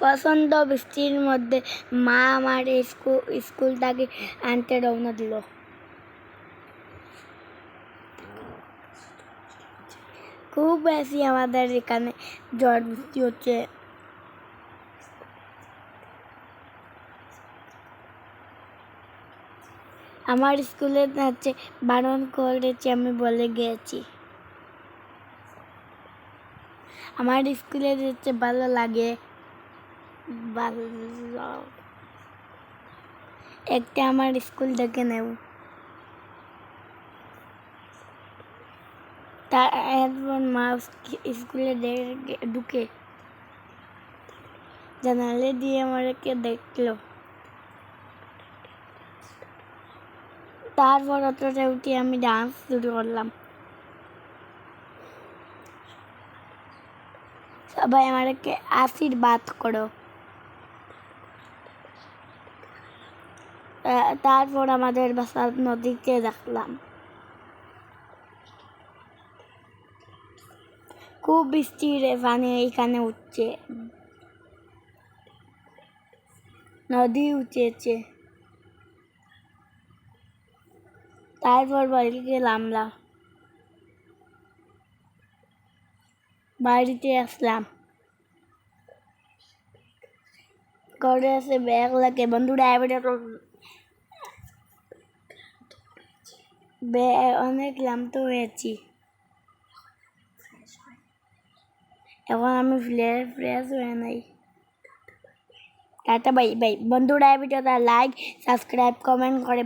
প্রচণ্ড বৃষ্টির মধ্যে মা আমার স্কুল স্কুল থেকে আনতে রওনা দিল। খুব বেশি আমাদের এখানে ঝড় বৃষ্টি হচ্ছে। আমার স্কুলে হচ্ছে বারণ করেছে, আমি বলে গিয়েছি আমার স্কুলে যেতে ভালো লাগে। একটা আমার স্কুল দেখে নেব। তারপর মা স্কুলে ঢুকে জানালে দিয়ে আমাকে দেখল। তারপর অতটা উঠে আমি ডান্স শুরু করলাম। সবাই আমাকে আশীর্বাদ করো। তারপর আমাদের বাসার নদীতে দেখলাম। খুব বৃষ্টির পানি এখানে উঠছে। নদী উঠেছে। তারপর বাড়ি গেলাম বাড়িতে আসলাম। ঘরে এসে ব্যাগ লাগে। বন্ধুরা, এবারে অনেক ক্লান্ত হয়েছি। এখন আমি ফ্রেশ ফ্রেশ হয়ে নাই। Tata, bye bye. বন্ধুরা ভিডিওটা লাইক সাবস্ক্রাইব কমেন্ট করে